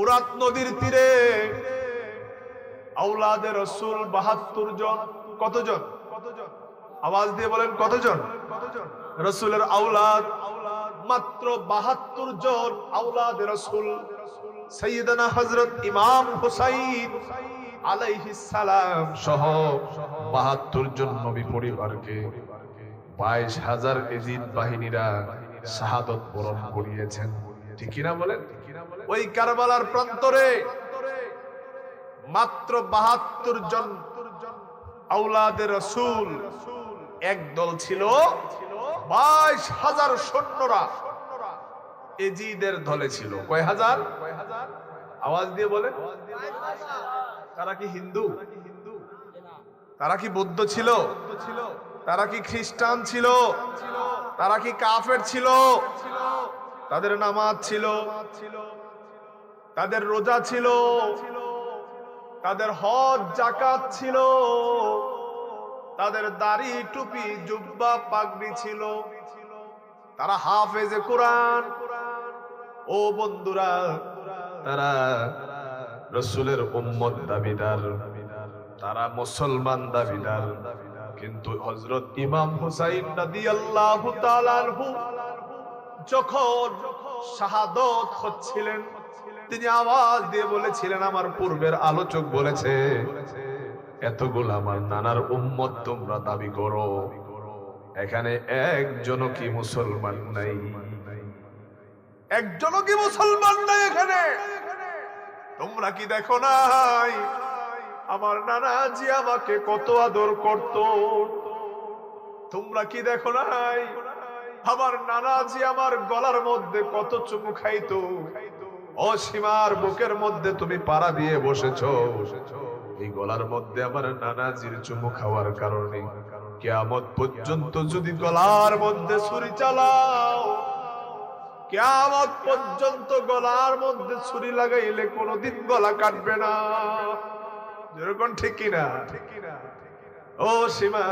ফুরাত নদীর তীরে। আউলাদের রসুল বাহাত্তর জন। কতজন? কতজন আওয়াজ দিয়ে বলেন কতজন? রসুলের আউলাদ মাত্র বাহাত্তর জন আউলাদের রসুল। সৈয়দনা হজরত ইমাম হুসাইন আলাইহিস সালাম সহ বাহাত্তর জন নবী পরিবারকে বাইশ হাজার এজিদ বাহিনীরা শাহাদত বরণ করিয়েছেন। ঠিক কিনা বলেন? ওই কারবালার প্রান্তরে মাত্র বাহাত্তর জন আউলাদের রসুল। এক দল ছিল বাইশ হাজার সৈন্যরা। এজিদের দলে ছিল। কয় হাজার? আওয়াজ দিয়ে বলে তারা কি হিন্দু? তারা কি বৌদ্ধ ছিল? তারা কি খ্রিস্টান ছিল? তারা কি কাফের ছিল? তাদের নামাজ ছিল। তাদের রোজা ছিল, তাদের হজ জাকাত ছিল, তাদের দাড়ি, টুপি, জুব্বা, পাগড়ি ছিল। তারা হাফেজে কোরআন। ও বন্ধুরা, তারা রসুলের উম্মত দাবিদার, তারা মুসলমান দাবিদার। কিন্তু হজরত ইমাম হুসাইন নদী তাআলা আনহু যখন শাহাদত হচ্ছিলেন তিনি আওয়াজ দিয়ে বলেছিলেন, আমার পূর্বের আলোচক বলেছে, এতগুলো আমার নানার উম্মত তোমরা দাবি করো। এখানে একজনও কি মুসলমান নাই? একজনও কি মুসলমান নাই এখানে? তোমরা কি দেখো নাই? আমার নানাজি আমাকে কত আদর করত। তোমরা কি দেখো নাই? আমার নানাজি আমার গলার মধ্যে কত চুমু খাইতো। অসীমার বুকের মধ্যে তুমি পাড়া দিয়ে বসেছ। এই গলার মধ্যে আমার নানাজির চুমু খাওয়ার কারণে কেয়ামত পর্যন্ত যদি গলার মধ্যে ছুরি চালাও, কেয়ামত পর্যন্ত গলার মধ্যে ছুরি লাগাইলে কোনোদিন গলা কাটবে না। যেরকম ঠিক কিনা? ও সীমা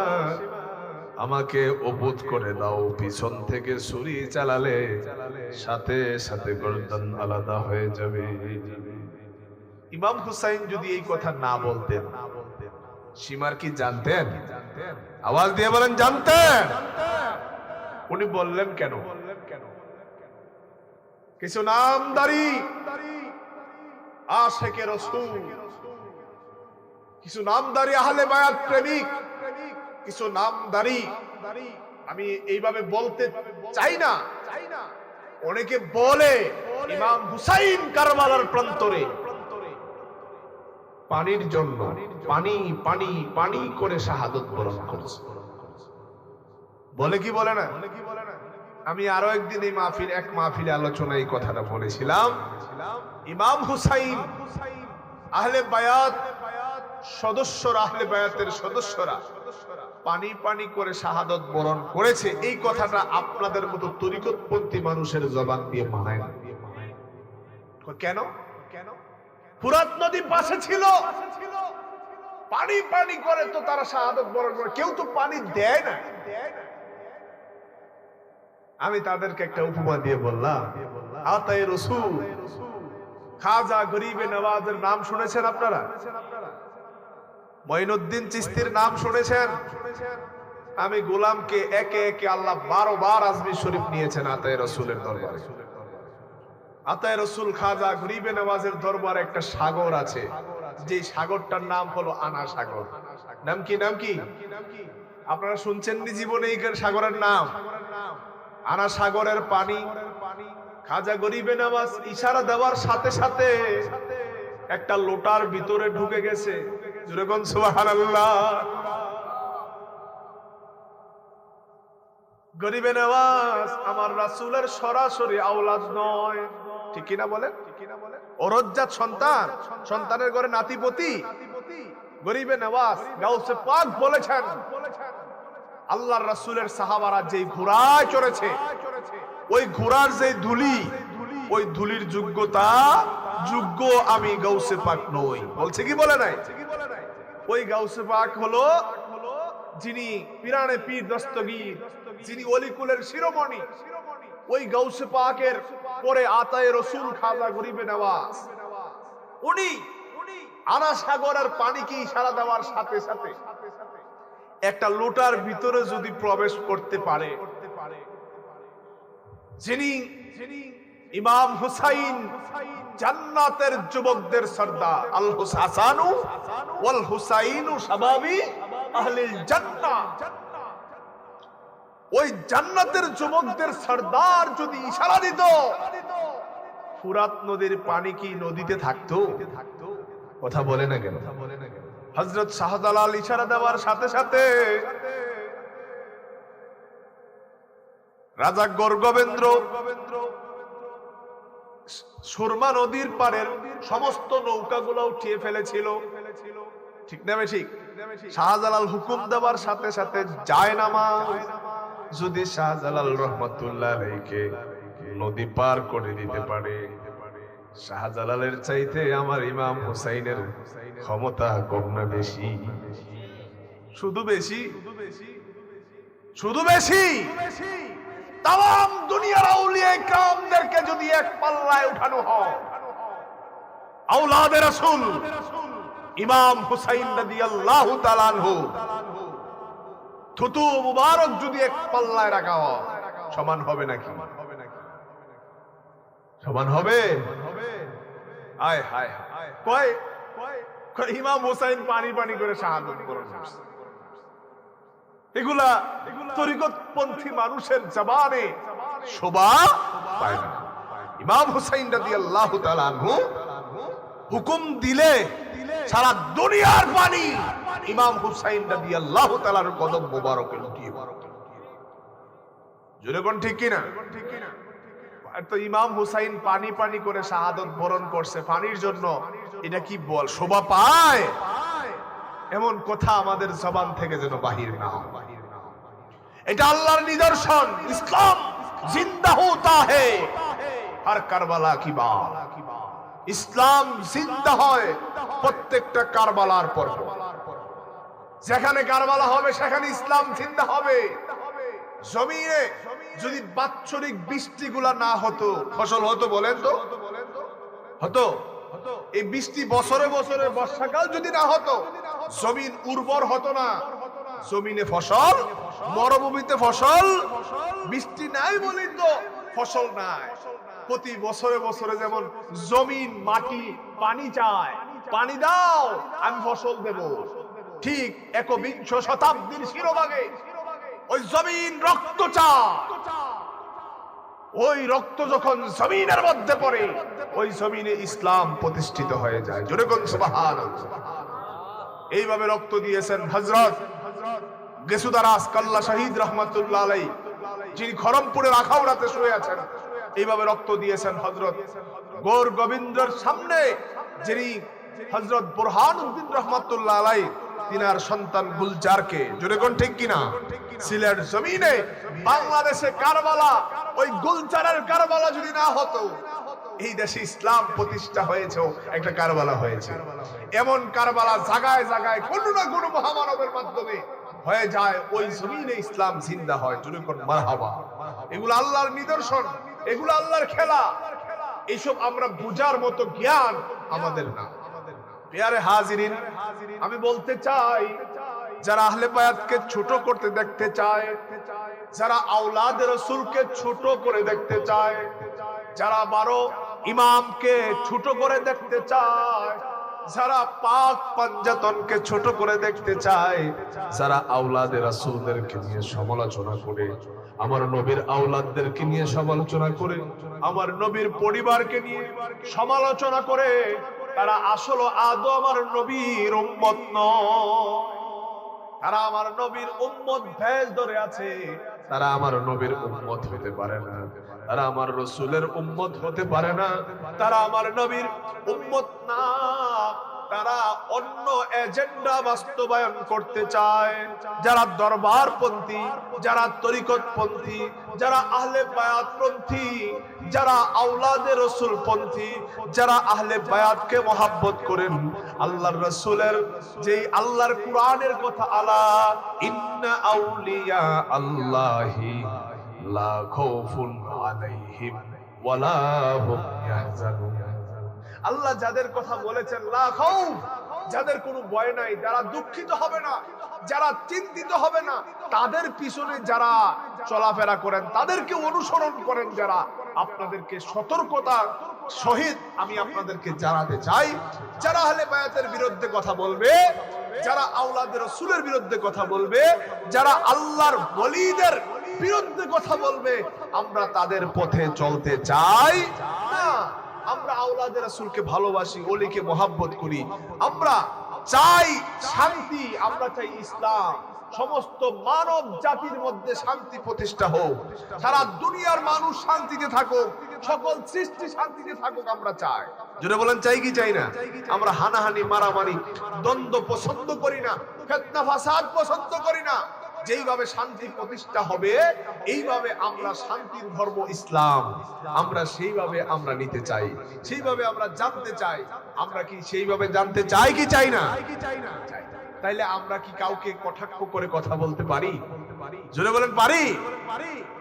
আমাকে অবুধ করে দাও, পিছন থেকে ছুরি চালালে সাথে সাথে গর্দন আলাদা হয়ে যাবে। ইমাম হুসাইন যদি এই কথা না বলতেন, সীমার কি জানতেন? আওয়াজ দিয়ে বলেন, জানতেন। উনি বললেন কেন? কিছু নামদারি আশেকে রসুল, কিছু নামদারি আহলে বায়াত প্রেমিক কিছু নামদারি আমি এইভাবে বলতে চাই না। অনেকে বলে, ইমাম হুসাইন কারবালার প্রান্তরে। পানির জন্য পানি পানি পানি করে শাহাদত বরণ করেছে। বলে কি বলে না? আমি আরও একদিন এই মাহফিল, এক মাহফিলে আলোচনায় এই কথাটা বলেছিলাম। ইমাম হুসাইন, আহলে বায়াত সদস্যরা, আহলে বায়াতের সদস্যরা পানি পানি করে শাহাদত বরণ করেছে। এই কথাটা আপনাদের মতো তরিকতপন্থী মানুষের জবান দিয়ে মানায় না। কেন? কেন ফুরাত নদী পাশে ছিল। পানি পানি করে তো তারা শাহাদত বরণ করে। কেউ তো পানি দেয় না। আমি তাদেরকে একটা উপমা দিয়ে বললাম, আতায় রসুল, খাজা গরিবে নওয়াজের নাম শুনেছেন আপনারা? মঈনুদ্দিন চিস্তির নাম শুনেছেন? আমি গোলামকে একে একে আল্লাহ বারো বার আজমি শরীফ নিয়েছেন আতায় রসুলের দরবারে। আতায় রসুল খাজা গরিবে নওয়াজের দরবারে একটা সাগর আছে। যে সাগরটার নাম হলো আনা সাগর। নাম কি নাম কি? আপনারা শুনছেন নি জীবনে সাগরের নাম? আনা সাগরের পানি। খাজা গরিবে নামাজ ইশারা দেওয়ার সাথে সাথে একটা লোটার ভিতরে ঢুকে গেছে। গরিবে নওয়াজ আমার রাসূলের সরাসরি নয়। ঠিক কিনা ওরজ্জাত সন্তান, সন্তানের ঘরে নাতিপতি। গরিবে নওয়াজ গাউসে পাক বলেছেন, আল্লাহর রাসূলের সাহাবারা যেই ঘোড়ায় চড়েছে, ওই ঘোড়ার যে ধুলি, ওই ধুলির যোগ্যতা, যোগ্য আমি গাউসে পাক নই। বলছে কি বলে নাই? ওই গাউসে পাক হলো যিনি পিরানে পীর দস্তগীর, যিনি অলিকুলের শিরোমণি। ওই গাউসে পাকের পরে আতায় রসুল খাজা গরিবে নওয়াজ। উনি আনা সাগরের পানিকে ইশারা দেওয়ার সাথে সাথে একটা লোটার ভিতরে যদি প্রবেশ করতে পারে যিনি যিনি ইমাম হুসাইন জান্নাতের যুবকদের সর্দার, আল হুসাসানু ওয়াল হুসাইনু শাবাবি আহলিল জান্নাহ। ওই জান্নাতের যুবকদের সর্দার যদি ইশারা দিত, ফুরাত নদীর পানি কি নদীতে থাকতো? কথা বলে না কেন? হজরত শাহজালাল ইশারা দেওয়ার সাথে সাথে রাজা গর্গবেন্দ্র সুরমা নদীর পারের সমস্ত নৌকাগুলো উঠিয়ে ফেলেছিল। ঠিক না ঠিক শাহজালাল হুকুম দেওয়ার সাথে সাথে যায় নামা যদি শাহজালাল রহমতুল্লাহ আলাইকে নদী পার করে দিতে পারে, শাহজালালের চাইতে আমার ইমাম হুসাইনের ক্ষমতা কম না বেশি? শুধু বেশি? শুধু বেশি? তাম দুনিয়ার আউলিয়া ইকরামদেরকে যদি এক পাল্লায় উঠানো হয়। রাসূল ইমাম হুসাইন তাআলা আনহু। থুতু মুবারক যদি এক পাল্লায় রাখা হয়, সমান হবে নাকি? সমান হবে? আয় হায়। কয়? ইমাম পানি পানি করে বরণ করছে। এগুলা তরিকত পন্থী মানুষের জবানে শোভা পায় না। ইমাম হুসাইন তাআলা আনহু হুকুম দিলে সারা দুনিয়ার পানি ইমাম হুসাইন রাদিয়াল্লাহু তাআলার কদম মোবারকে লুটিয়ে পড়ে। জোরে কোন ঠিক কিনা? তো ইমাম হুসাইন পানি পানি করে শাহাদত বরণ করছে। পানির জন্য এটা কি বল? শোভা পায়? এমন কথা আমাদের জবান থেকে যেন বাহির না হয়। এটা আল্লাহর নিদর্শন। ইসলাম জিন্দা হোতা হে। আর কারবালা কি বাত ইসলাম জিন্দা হয় প্রত্যেকটা কারবালার পর। যেখানে কারবালা হবে, সেখানে ইসলাম জিন্দা হবে। জমিনে যদি বাৎসরিক বৃষ্টিগুলা না হতো, ফসল হতো বলেন তো? হতো। এই বৃষ্টি বছরে বছরে বর্ষাকাল যদি না হতো, জমিন উর্বর হতো না। জমিনে ফসল, মরুভূমিতে ফসল, বৃষ্টি নাই বলি তো ফসল নাই। প্রতি বছরে বছরে যেমন জমিন, মাটি, পানি চায়, পানি দাও, আমি ফসল দেব। ঠিক একবিংশ শতাব্দীর শিরোভাগে ওই জমিন রক্ত চায়। ওই রক্ত যখন জমিনের মধ্যে পড়ে, ওই জমিনে ইসলাম প্রতিষ্ঠিত হয়ে যায়। জোরে কোন এইভাবে রক্ত দিয়েছেন হজরত গেসুদারাস কাল্লা শহীদ রহমতুল্লাহ আলাই যিনি খরমপুরের আখাউড়াতে শুয়ে আছেন। এইভাবে রক্ত দিয়েছেন হজরত গোর গোবিন্দ্রের সামনে, যিনি হজরত বুরহান উদ্দিন রহমতুল্লাহ আলাই তিনার সন্তান গুলজারকে। জোরে কোন ঠিক কিনা? সিলেট জমিনে বাংলাদেশে কারবালা, ওই গুলজারের কারবালা যদি না হতো, এই দেশে ইসলাম প্রতিষ্ঠা হয়েছে, একটা কারবালা হয়েছে। এমন কারবালা জায়গায় জায়গায় কোন না কোন মহামানবের মাধ্যমে হয়ে যায়, ওই জমিনে ইসলাম জিন্দা হয়, জোরে কোন মারহাবা। এগুলো আল্লাহর নিদর্শন, এগুলো আল্লাহর খেলা। এইসব আমরা বুঝার মতো জ্ঞান আমাদের না। আমি বলতে চাই যারা আহলে বায়াতকে ছোট করতে দেখতে চায়, যারা আওলাদ রসুলকে ছোট করে দেখতে চায়, যারা বারো ইমামকে ছোট করে দেখতে চায়, যারা পাক পাঞ্জাতনকে ছোট করে দেখতে চায়, যারা আওলাদের রাসূলদেরকে নিয়ে সমালোচনা করে, আমার নবীর আওলাদদেরকে নিয়ে সমালোচনা করে, আমার নবীর পরিবারকে নিয়ে সমালোচনা করে, তারা আসলে আদৌ আমার নবীর উম্মত নয়। তারা আমার নবীর উম্মত ভেজ ধরে আছে। তারা আমার নবীর উম্মত হতে পারে না। তারা আমার রসুলের উম্মত হতে পারে না। তারা আমার নবীর উম্মত না। তারা অন্য এজেন্ডা বাস্তবায়ন করতে চায়। যারা দরবার পন্থী যারা তরিকত পন্থী যারা আহলে বায়াত পন্থী যারা আউলাদে রসুল পন্থী যারা আহলে বায়াতকে মহাব্বত করেন। আল্লাহর রসুলের যেই আল্লাহর কোরআনের কথা আলা, ইন্না আউলিয়া আল্লাহি লা খাউফুন আলাইহিম ওয়ালা হুম ইয়াহজানুন। আল্লাহ যাদের কথা বলেছেন, লা খাউফ, যাদের কোনো ভয় নাই, যারা দুঃখিত হবে না, যারা চিন্তিত হবে না, তাদের পিছনে যারা চলাফেরা করেন, তাদেরকে অনুসরণ করেন যারা, আপনাদেরকে সতর্কতা সহিত আমি আপনাদেরকে জানাতে চাই। যারা হলে বায়াতের বিরুদ্ধে কথা বলবে, যারা আওলাদের রসুলের বিরুদ্ধে কথা বলবে, যারা আল্লাহর বলিদের বিরুদ্ধে কথা বলবে, আমরা তাদের পথে চলতে চাই। না আমরা আওলাদের রাসূলকে ভালোবাসি, ওলিকে মোহাব্বত করি। আমরা চাই শান্তি, আমরা চাই ইসলাম। সমস্ত মানব জাতির মধ্যে শান্তি প্রতিষ্ঠা হোক। সারা দুনিয়ার মানুষ শান্তিতে থাকুক, সকল সৃষ্টি শান্তিতে থাকুক আমরা চাই। জোরে বলেন, চাই কি চাই না? আমরা হানাহানি, মারামারি, দ্বন্দ্ব পছন্দ করি না, ফেতনা, ফাসাদ পছন্দ করি না। যেইভাবে শান্তি প্রতিষ্ঠা হবে, এইভাবে আমরা শান্তির ধর্ম ইসলাম। আমরা সেইভাবে আমরা নিতে চাই। সেইভাবে আমরা জানতে চাই। আমরা কি সেইভাবে জানতে চাই কি চাই না। তাইলে আমরা কি কাউকে কটাক্ষ করে কথা বলতে পারি? জোরে বলেন, পারি?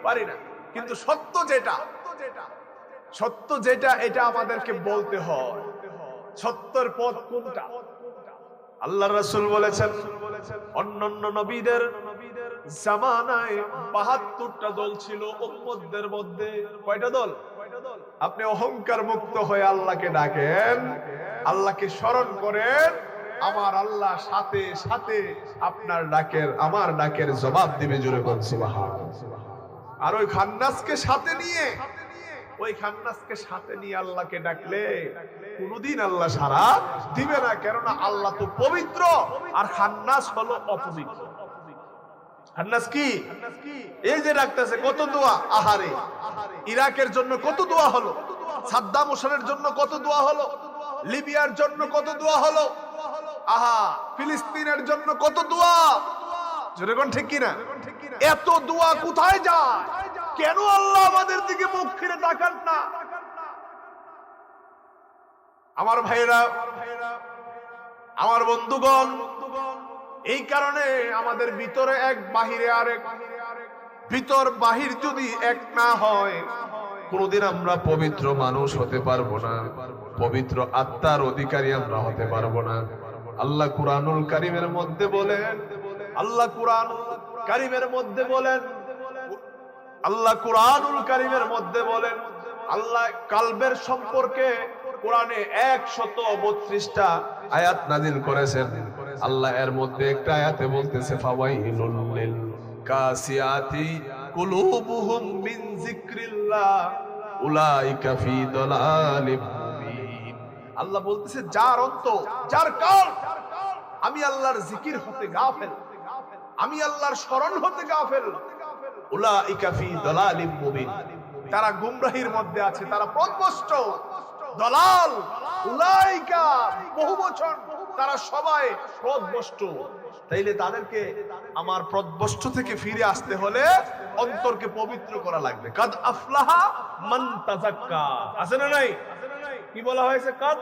পারি না। কিন্তু সত্য যেটা সত্য যেটা, এটা আমাদেরকে বলতে হয়। সত্যের পথ কোনটা? আল্লাহ রাসূল বলেছেন, অন্যান্য নবীদের জামানায় বাহাত্তরটা দল ছিল মধ্যে। কয়টা দল? আপনি অহংকার মুক্ত হয়ে আল্লাহকে ডাকেন, আল্লাহকে স্মরণ করেন, আমার আল্লাহ সাথে সাথে আপনার ডাকের, আমার ডাকের জবাব দিবে জুড়ে কোন আর ওই খান্নাসকে সাথে নিয়ে, ওই খান্নাসকে সাথে নিয়ে আল্লাহকে ডাকলে কোনদিন আল্লাহ সারা দিবে না, কেননা আল্লাহ তো পবিত্র, আর খান্নাস হলো অপবিত্র। ইরাকের জন্য কত দোয়া জন্য কত দোয়া লিবিয়ার জন্য কত দোয়া ঠিক এত দোয়া কোথায় কেন আল্লাহ আমাদের দিকে মুখ ফিরে তাকান না? আমার ভাইরা আমার বন্ধুগণ এই কারণে আমাদের ভিতরে এক, বাহিরে আরেক। ভিতর, বাহির যদি এক না হয়, কোনদিন আমরা পবিত্র মানুষ হতে পারব না। পবিত্র আত্মার অধিকারী আমরা হতে পারব না। আল্লাহ কুরআনুল কারিমের মধ্যে বলেন, আল্লাহ কুরআন কারিমের মধ্যে বলেন, আল্লাহ কুরআনুল কারিমের মধ্যে বলেন, আল্লাহ কালবের সম্পর্কে কোরআনে একশত বত্রিশটা আয়াত নাজিল করেছেন। আল্লাহ এর মধ্যে একটা আয়াতে বলতেছে, ফাওয়াইলুল লিল কাসিয়াতি কুলুবুহুম মিন যিকরিল্লাহ, উলাইকা ফি দালালিম আল্লাহ বলতেছে, যার অন্তর, যার কাল, আমি আল্লাহর জিকির হতে গাফেল, আমি আল্লাহর স্মরণ হতে গাফেল, উলাইকা ফি দালালিম মুবিন। তারা গুমরাহির মধ্যে আছে, তারা পথভ্রষ্ট, দলাল, উলাইকা বহু বছর তারা সবাই পথভ্রষ্ট তাইলে তাদেরকে আমার পথভ্রষ্ট থেকে ফিরে আসতে হলে অন্তরকে পবিত্র করা লাগবে। কাদ আফলাহা মান তাজাক্কা আছে না নাই? কি বলা হয়েছে? কাদ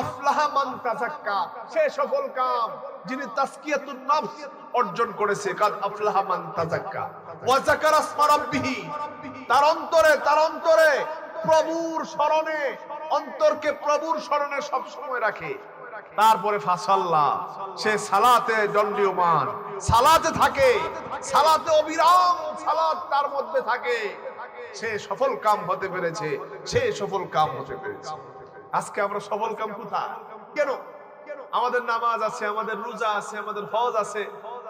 আফলাহা মান তাজাক্কা সে সফল কাম যিনি তাসকিয়াতুন নফস অর্জন করেছে। কাদ আফলাহা মান তাজাক্কা ওয়া যাকারা ইসমা রাব্বিহি। তার অন্তরে তার অন্তরে প্রভুর স্মরণে, অন্তরকে প্রভুর স্মরণে সব সময় রাখে। তারপরে ফাসাল্লাহ, সে সালাতে দণ্ডীয়মান। সালাতে থাকে, সালাতে অবিরাম সালাত তার মধ্যে থাকে। সে সফল কাম হতে পেরেছে, সে সফল কাম হতে পেরেছে। আজকে আমরা সফল কাম কোথায়? কেন? আমাদের নামাজ আছে, আমাদের রোজা আছে, আমাদের ফজ আছে,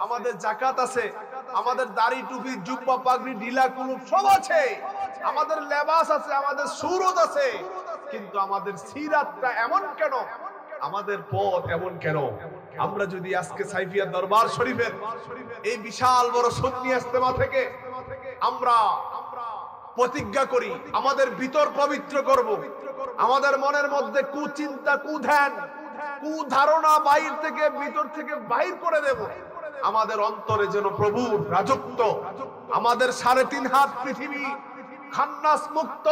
আমাদের জাকাত আছে, আমাদের দাড়ি টুপি, জুব্বা, পাগড়ি, ঢিলা, কুলুপ সব আছে। আমাদের লেবাস আছে, আমাদের সুরত আছে। কিন্তু আমাদের সিরাতটা এমন কেন? আমাদের পথ এমন কেন? আমরা যদি আজকে সাইফিয়া দরবার শরীফের এই বিশাল বড় সন্নি ইস্তেমা থেকে আমরা প্রতিজ্ঞা করি আমাদের ভিতর পবিত্র করব। আমাদের মনের মধ্যে কুচিন্তা কুধ্যান কুধারণা বাহির থেকে ভিতর থেকে বাহির করে দেব। আমাদের অন্তরে যেন প্রভুর রাজত্ব আমাদের সাড়ে তিন হাত পৃথিবী খান্নাস মুক্ত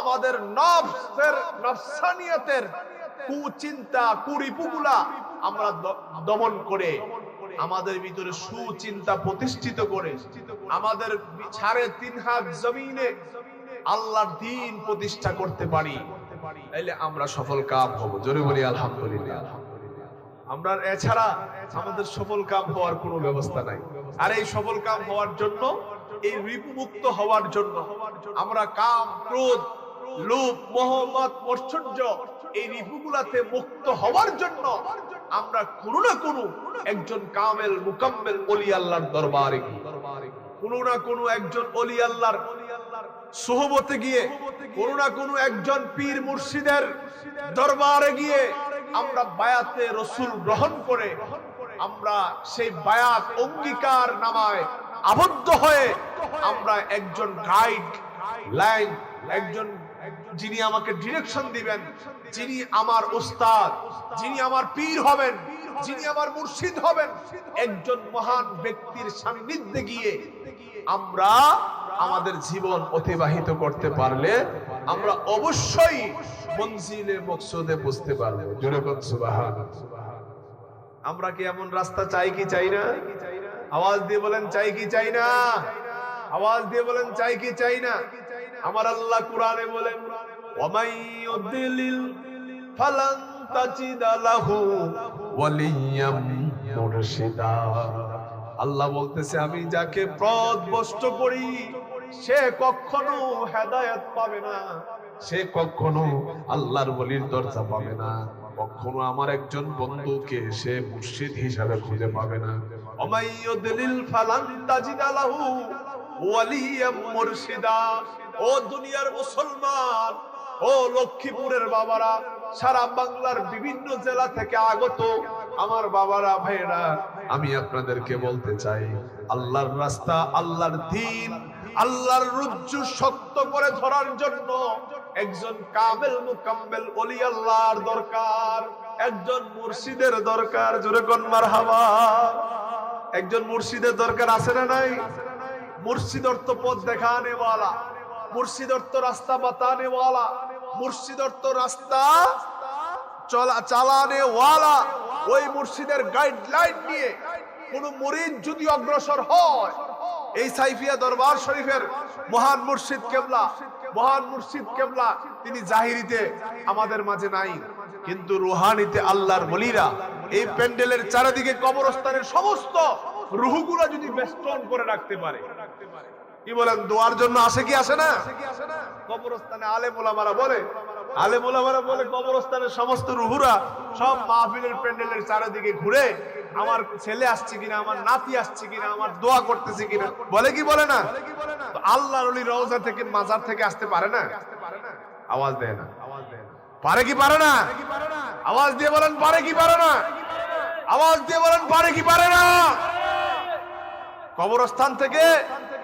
আমাদের নফসের নফসানিয়তের কুচিন্তা আমরা দমন করে আমাদের ভিতরে সুচিন্তা প্রতিষ্ঠিত করে আমাদের তিন হাত জমিনে আল্লাহর দিন প্রতিষ্ঠা করতে পারি। তাইলে আমরা সফল কাম হব। জোরে বলি আলহামদুলিল্লাহ। আমরা এছাড়া আমাদের সফল কাম হওয়ার কোনো ব্যবস্থা নাই। আর এই সফল কাম হওয়ার জন্য, এই রিপুমুক্ত হওয়ার জন্য আমরা কাম ক্রোধ লোভ, মোহাম্মদ মৎসর্য এই রিপুগুলাতে মুক্ত হওয়ার জন্য আমরা কোনো না কোনো একজন কামেল, মুকাম্মেল অলি আল্লাহর দরবারে কোনো না কোনো একজন অলি আল্লাহর সোহবতে গিয়ে, কোনো না কোনো একজন পীর মুর্শিদের দরবারে গিয়ে আমরা বায়াতে রসুল গ্রহণ করে আমরা সেই বায়াত অঙ্গীকার নামায় আবদ্ধ হয়ে আমরা একজন গাইড, লাইন, একজন যিনি আমাকে ডিরেকশন দিবেন, যিনি আমার উস্তাদ যিনি আমার পীর হবেন, যিনি আমার মুর্শিদ হবেন, একজন মহান ব্যক্তির সান্নিধ্যে গিয়ে আমরা আমাদের জীবন অতিবাহিত করতে পারলে আমরা অবশ্যই মঞ্জিলে, মকসুদে বুঝতে পারব। আমরা কি এমন রাস্তা চাই কি চাই না? আওয়াজ দিয়ে বলেন, চাই কি চাই না? আওয়াজ দিয়ে বলেন, চাই কি চাই না? আমার আল্লাহ কোরআনে বলেন ফালান আল্লাহ বলতেছে, আমি যাকে পথ ভ্রষ্ট করি, সে কখনো হেদায়েত পাবে না। সে কখনো আল্লাহর বলির দরজা পাবে না। কখনো আমার একজন বন্ধুকে সে মুর্শিদ হিসাবে খুঁজে পাবে না। অমাইয়ুদলিল ফালান তাজিদা লাহু ওয়ালিয়াম মুরশিদা। ও দুনিয়ার মুসলমান, ও লক্ষ্মীপুরের বাবারা, সারা বাংলার বিভিন্ন জেলা থেকে আগত আমার বাবারা ভাইরা আমি আপনাদেরকে বলতে চাই, আল্লাহর রাস্তা, আল্লাহর দিন, আল্লাহর রুজ্জু শক্ত করে ধরার জন্য একজন কামেল মুকাম্মেল ওলি আল্লাহর দরকার, একজন মুর্শিদের দরকার, জোরে কোন মারহাবা? একজন মুর্শিদের দরকার আছে না নাই? মুর্শিদ অর্থ পথ দেখানে ওয়ালা মুর্শিদ রাস্তা বাতানে ওয়ালা মুর্শিদ অর্থ রাস্তা চলা চালানে ওয়ালা ওই মুর্শিদের গাইডলাইন নিয়ে কোন মুরিদ যদি অগ্রসর হয়, এই সাইফিয়া দরবার শরীফের মহান মুর্শিদ কেবলা, মহান মুর্শিদ কেবলা তিনি জাহিরিতে আমাদের মাঝে নাই। কিন্তু রুহানিতে আল্লাহর বলিরা এই প্যান্ডেলের চারিদিকে কবরস্থানের সমস্ত রুহগুলো যদি বেষ্টন করে রাখতে পারে। কি বলেন, দোয়ার জন্য আসে কি আসে না? কবরস্থানে আলেম ওলামারা বলে, আলেম ওলামারা বলে, কবরস্থানের সমস্ত রুহুরা সব মাহফিলের প্যান্ডেলের চারিদিকে ঘুরে, আমার ছেলে আসছে কিনা, আমার নাতি আসছে কিনা, আমার দোয়া করতেছে কিনা, বলে কি বলে না? আল্লাহর ওলি রওজা থেকে মাজার থেকে আসতে পারে না আওয়াজ দেয় না? আওয়াজ দেয় না। পারে কি পারে না? আওয়াজ দিয়ে বলেন, পারে কি পারে না? আওয়াজ দিয়ে বলেন, পারে কি পারে না? কবরস্থান থেকে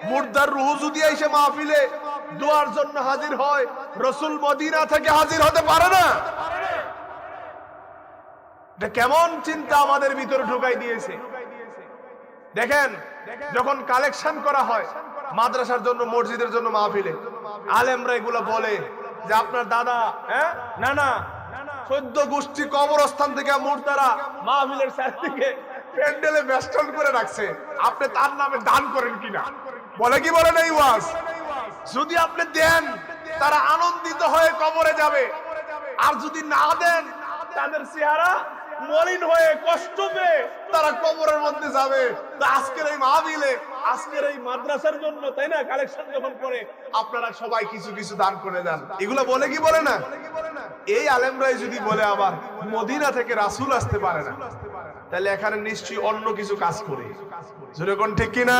মুর্দার রুহু যদি এসে মাহফিলে দোয়ার জন্য হাজির হয়, রসুল মদিনা থেকে হাজির হতে পারে না। কেমন চিন্তা আমাদের ভিতরে ঢুকাই দিয়েছে। দেখেন, যখন কালেকশন করা হয় মাদ্রাসার জন্য, মসজিদের জন্য মাহফিলে, আলেমরা এগুলো বলে যে আপনার দাদা হ্যাঁ? না না, চোদ্দ গোষ্ঠী কবরস্থান থেকে মুর্তারা মাহফিলের চারদিকে প্যান্ডেলে বেষ্টন করে রাখছে। আপনি তার নামে দান করেন কিনা? বলে কি বলে এই ওয়াজ যদি আপনি দেন, তারা আনন্দিত হয়ে কবরে যাবে। আর যদি না দেন, তাদের চেহারা মলিন হয়ে কষ্ট পেয়ে তারা কবরের মধ্যে যাবে। আজকের এই মাহবিলে আজকের এই মাদ্রাসার জন্য, তাই না? কালেকশন যখন করে, আপনারা সবাই কিছু কিছু দান করে দেন। এগুলো বলে কি বলে না? এই আলেমরাই যদি বলে আবার, মদিনা থেকে রাসূল আসতে পারে না। তাহলে এখানে নিশ্চয়ই অন্য কিছু কাজ করে। যেরকম ঠিক কিনা?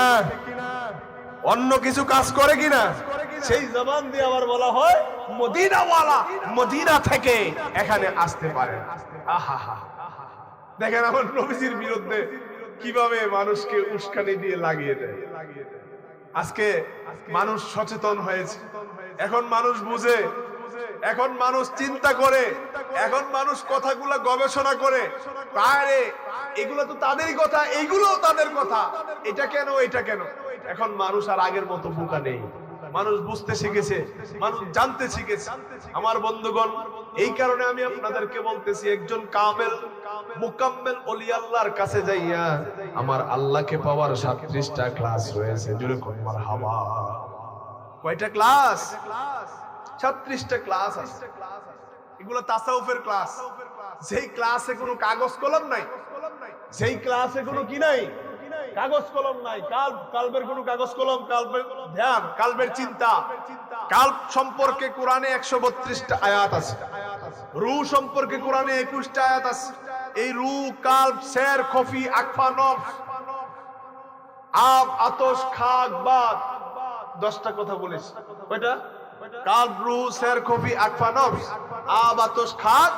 অন্য কিছু কাজ করে কিনা? সেই জবান দিয়ে আবার বলা হয়, মদিনাওয়ালা মদিনা থেকে এখানে আসতে পারে। আহা। দেখেন আমার নবীজির বিরুদ্ধে কীভাবে মানুষকে উস্কানি দিয়ে লাগিয়ে দেয়। আজকে মানুষ সচেতন হয়েছে। এখন মানুষ বুঝে এখন মানুষ চিন্তা করে, এখন মানুষ কথাগুলো গবেষণা করে। তারে এগুলো তো তাদেরই কথা এইগুলোও তাদের কথা। এটা কেন এটা কেন? এখন মানুষ আর আগের মতো বোকা নেই। মানুষ বুঝতে শিখেছে, মানুষ জানতে শিখেছে। আমার বন্ধুগণ, এই কারণে আমি আপনাদেরকে বলতেছি, একজন কামেল, মুকাম্মেল অলি আল্লাহর কাছে যাইয়া আমার আল্লাহকে পাওয়ার সাতত্রিশটা ক্লাস রয়েছে। জুড়ে কমার হাওয়া কয়টা ক্লাস ক্লাস ছত্রিশটা ক্লাস আছে। এগুলো তাসাউফের ক্লাস যেই ক্লাসে কোনো কাগজ কলম নাই, যেই ক্লাসে কোনো কি নাই, কাগজ কলম নাই। কাল কালবের কোনো কাগজ কলম, কালবের ধ্যান, কালবের চিন্তা। কাল্প সম্পর্কে কোরআনে একশো বত্রিশটা আয়াত আছে। রু সম্পর্কে কোরআনে একুশটা আয়াত আছে। এই রু কাল্প শের খফি, আকফা নফ আব, আতস খাক বাদ। দশটা কথা বলিস কয়টা? কাল রু শের খফি আকফা নফস আব আতস খাক,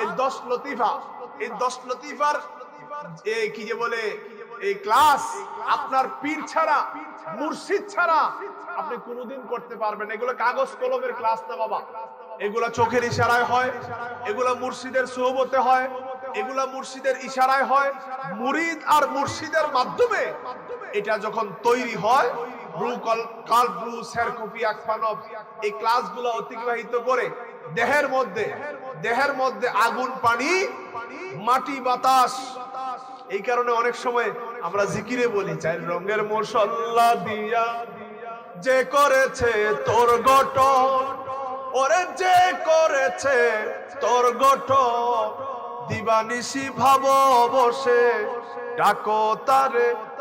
এই দশ লতিফা, এই দশ লতিফার এই কি যে বলে, এই ক্লাস আপনার পীর ছাড়া, মুর্শিদ ছাড়া আপনি কোনোদিন করতে পারবেন এগুলো কাগজ কলমের ক্লাস না বাবা। এগুলা চোখের ইশারায় হয়, এগুলা মুর্শিদের সোহবতে হয়, এগুলা মুর্শিদের ইশারায় হয়। মুরিদ আর মুর্শিদের মাধ্যমে এটা যখন তৈরি হয় ব্রু কল ব্রু, স্যার কপি আকফানব, এই ক্লাসগুলো অতিবাহিত করে দেহের মধ্যে দেহের মধ্যে আগুন, পানি, মাটি, বাতাস। এই কারণে অনেক সময় আমরা জিকিরে বলি চাই রঙের মশল্লা দিয়া যে করেছে তোর গঠন, ওরে যে করেছে তোর গঠন, দিবানিশি ভাব বসে ডাকো তারে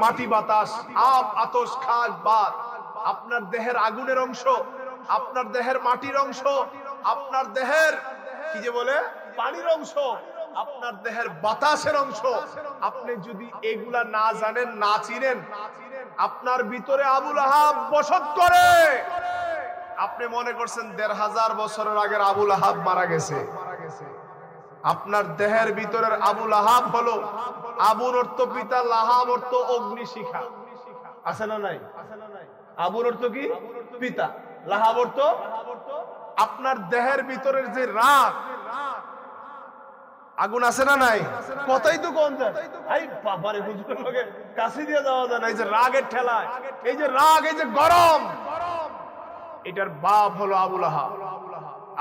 মাটি বাতাস আপ আতস খাক বাদ আপনার দেহের আগুনের অংশ, আপনার দেহের মাটির অংশ, আপনার দেহের, কি যে বলে, পানির অংশ, আপনার দেহের বাতাসের অংশ। আপনি যদি এগুলা না জানেন, না চিনেন, আপনার ভিতরে আবুল আহাব বসত করে। আপনি মনে করছেন দেড় হাজার বছরের আগের আবুল আহাব মারা গেছে। আপনার দেহের ভিতরের আবুল আহাব হলো আবুর অর্থ পিতা, লাহাব অর্থ অগ্নি শিখা আছে না নাই? আবুর অর্থ কি? পিতা। লাহাব অর্থ? আপনার দেহের ভিতরের যে রাগ, আগুন আছে না নাই? কথাই তো আহাব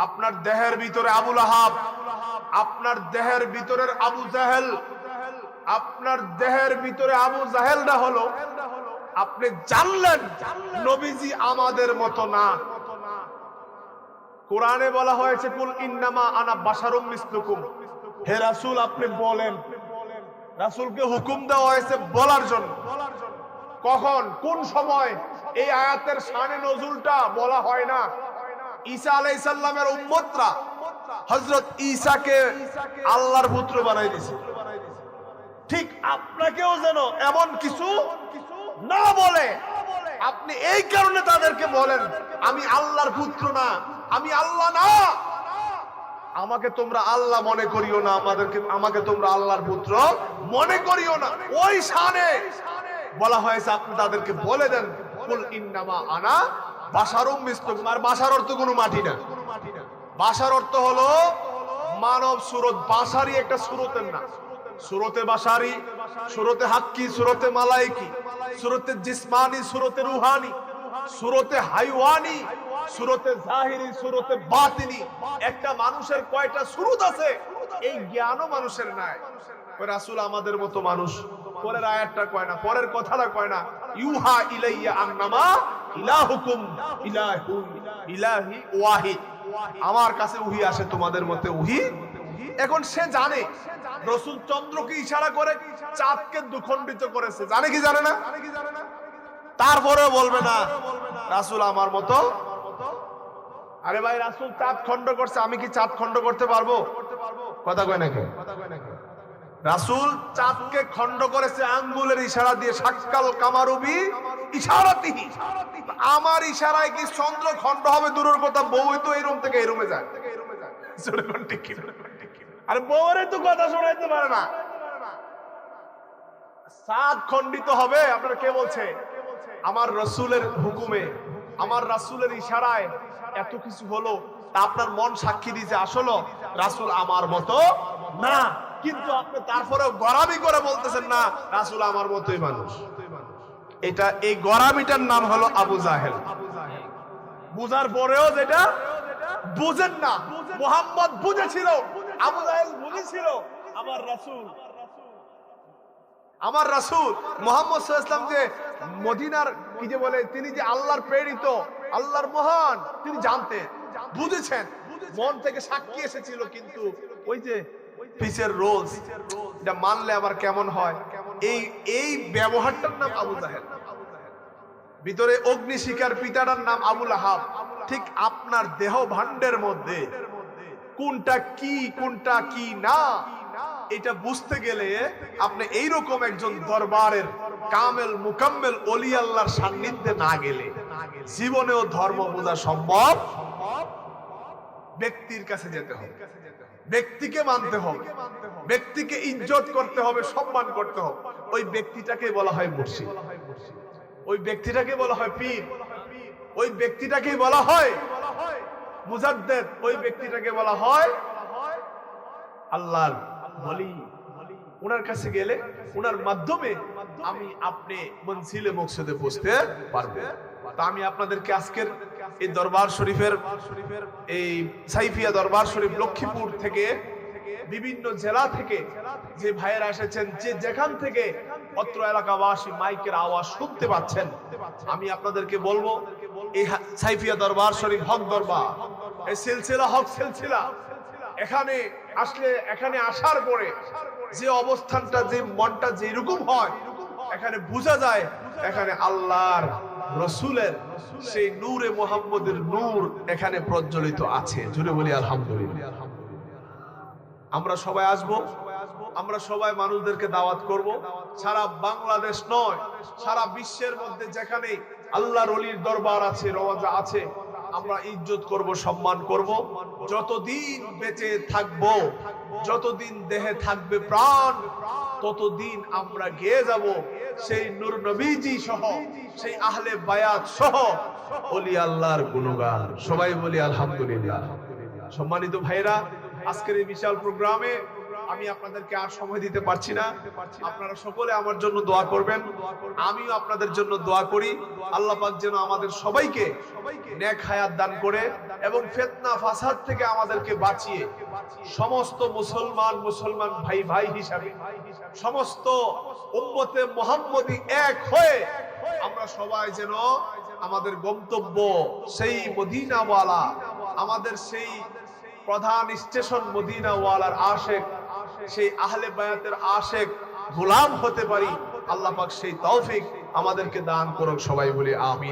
আপনার দেহের ভিতরে আবুল আহাব আপনার দেহের ভিতরের আবু জাহেল আপনার দেহের ভিতরে আবু জাহেলটা হলো, আপনি জানলেন নবীজি আমাদের মতো না। কোরআনে বলা হয়েছে, কুল ইন্নামা আনা বাসারুম মিসলুকুম। হে রাসূল, আপনি বলেন। রাসূলকে হুকুম দেওয়া হয়েছে বলার জন্য। কখন? কোন সময়? এই আয়াতের শানে নজুলটা বলা হয় না। ঈসা আলাইহিস সালামের উম্মতরা হযরত ঈসাকে আল্লাহর পুত্র বানাই দিয়েছে। ঠিক আপনাকেও যেন এমন কিছু না বলে। আপনি এই কারণে তাদেরকে বলেন, আমি আল্লাহর পুত্র না, আমি আল্লাহ না। আমাকে তোমরা আল্লাহ মনে করিও না, আমাদেরকে, আমাকে তোমরা আল্লাহর পুত্র মনে করিও না। ওই শানে বলা হয়েছে, আপনি তাদেরকে বলে দেন, কুল ইন্নামা আনা বাসারুম মিসলুকুম আর বাসার অর্থ কোনো মাটি না। বাসার অর্থ হলো মানব সুরত বাসারই একটা সুরতের না সুরতে বাসারি, সুরতে হাক্কি, সুরতে মালাইকি, সুরতে জিসমানি, সুরতে রুহানি, সুরতে হাইওয়ানি, সুরতে জাহিরি, সুরতে বাতিনি। একটা মানুষের কয়টা সুরত আছে, এই জ্ঞানও মানুষের নাই। রাসূল আমাদের মতো মানুষ। পরের আয়াতটা কয় না, পরের কথাটা কয় না, ইউহা ইলাইয়া আন্নামা ইলাহুকুম ইলাহু ইলাহি ওয়াহিদ। আমার কাছে উহি আসে তোমাদের মধ্যে উহি এখন সে জানে। রসুল চন্দ্রকে ইশারা করে চাঁদকে দুখণ্ডিত করেছে। জানে কি জানে না? তারপরেও বলবে না, রাসুল আমার মতো। আরে ভাই, রাসুল চাঁদ খণ্ড করছে, আমি কি চাঁদ খণ্ড করতে পারব? কথা কয় নাকি রাসুল চাঁদকে খণ্ড করেছে আঙ্গুলের ইশারা দিয়ে, সাক্কাল কামারুবি ইশারাতিহি। আমার ইশারায় কি চন্দ্র খণ্ড হবে? দূরের কথা বউ তো এই রুম থেকে এই রুমে যায়। ঠিক? আরে বউরে তো কথা শোনাইতে পারে না। সাত খণ্ডিত হবে, আপনার কে বলছে? আমার রসুলের হুকুমে, আমার রাসুলের ইশারায় এত কিছু হলো, তা আপনার মন সাক্ষী দিয়েছে আসলে, রাসুল আমার মতো না। কিন্তু আপনি তারপরেও গরামি করে বলতেছেন না, রাসুল আমার মতোই মানুষ। এটা, এই গরামিটার নাম হলো আবু জাহেল। বুঝার পরেও যেটা, বুঝেন না, মোহাম্মদ বুঝেছিল। আমার রাসূল। মোহাম্মদ সাল্লাল্লাহু যে মদিনার কি যে বলে, তিনি যে আল্লাহর প্রেরিত, আল্লাহর মহান, তিনি জানতেন বুঝেছেন। মন থেকে সাক্ষী এসেছিল কিন্তু ওই যে মানলে আবার কেমন হয়? এই এই ব্যবহারটার নাম আবু জাহেল। ভিতরে অগ্নি শিকার পিতাটার নাম আবুল আহাব। ঠিক আপনার দেহ ভাণ্ডের মধ্যে কোনটা কি কোনটা কি না, এটা বুঝতে গেলে আপনি এইরকম একজন দরবারের কামেল মুকাম্মেল অলি আল্লাহর সান্নিধ্যে না গেলে জীবনেও ধর্ম বোঝা সম্ভব। ব্যক্তির কাছে যেতে হবে। ব্যক্তিকে মানতে হবে। ব্যক্তিকে ইজ্জত করতে হবে, সম্মান করতে হবে। ওই ব্যক্তিটাকে বলা হয় মুর্শিদ। ওই ব্যক্তিটাকে বলা হয় পীর। ওই ব্যক্তিটাকে বলা হয় মুজাদ্দেদ ওই ব্যক্তিটাকে বলা হয় আল্লাহর বলি ওনার কাছে গেলে ওনার মাধ্যমে আমি আপনি মনসিলে মকসদে পৌঁছতে পারব। তা আমি আপনাদেরকে আজকের এই দরবার শরীফের, এই সাইফিয়া দরবার শরীফ লক্ষ্মীপুর থেকে, বিভিন্ন জেলা থেকে যে ভাইয়েরা এসেছেন, যে যেখান থেকে অত্র এলাকাবাসী মাইকের আওয়াজ শুনতে পাচ্ছেন, আমি আপনাদেরকে বলব এই সাইফিয়া দরবার, শরীফ হক দরবার। এই সিলসিলা, হক সিলসিলা। এখানে আসলে, এখানে আসার পরে যে অবস্থানটা, যে মনটা যেরকম হয়, এখানে বোঝা যায়, এখানে আল্লাহর রসুলের সেই নূরে মোহাম্মদের নূর এখানে প্রজ্বলিত আছে। জুড়ে বলি, আলহামদুলিল্লাহ। আমরা সবাই আসব, আমরা সবাই মানুষদেরকে দাওয়াত করব। সারা বাংলাদেশ নয়, সারা বিশ্বের মধ্যে যেখানে আল্লাহর অলির দরবার আছে, রওজা আছে, আমরা ইজ্জত করব, সম্মান করব। যতদিন বেঁচে থাকব, যতদিন দেহে থাকবে প্রাণ, ততদিন আমরা গিয়ে যাব। সেই নূর নবীজি সহ, সেই আহলে বায়াত সহ অলি আল্লাহর গুণগান। সবাই বলি, আলহামদুলিল্লাহ। সম্মানিত ভাইরা আজকের এই বিশাল প্রোগ্রামে আমি আপনাদেরকে আর সময় দিতে পারছি না। আপনারা সকলে আমার জন্য দোয়া করবেন। আমিও আপনাদের জন্য দোয়া করি। আল্লাহ পাক যেন আমাদের সবাইকে নেক হায়াত দান করে এবং ফেতনা, ফাসাদ থেকে আমাদেরকে বাঁচিয়ে সমস্ত মুসলমান মুসলমান ভাই ভাই হিসাবে, সমস্ত উম্মতে মোহাম্মদী এক হয়ে আমরা সবাই যেন আমাদের গন্তব্য সেই মদিনাওয়ালা, আমাদের সেই প্রধান স্টেশন মদিনাওয়ালার আশেক সেই আহলে বায়াতের আশেক গোলাম হতে পারি। আল্লাহ পাক সেই তৌফিক আমাদেরকে দান করুক সবাই বলি আমিন।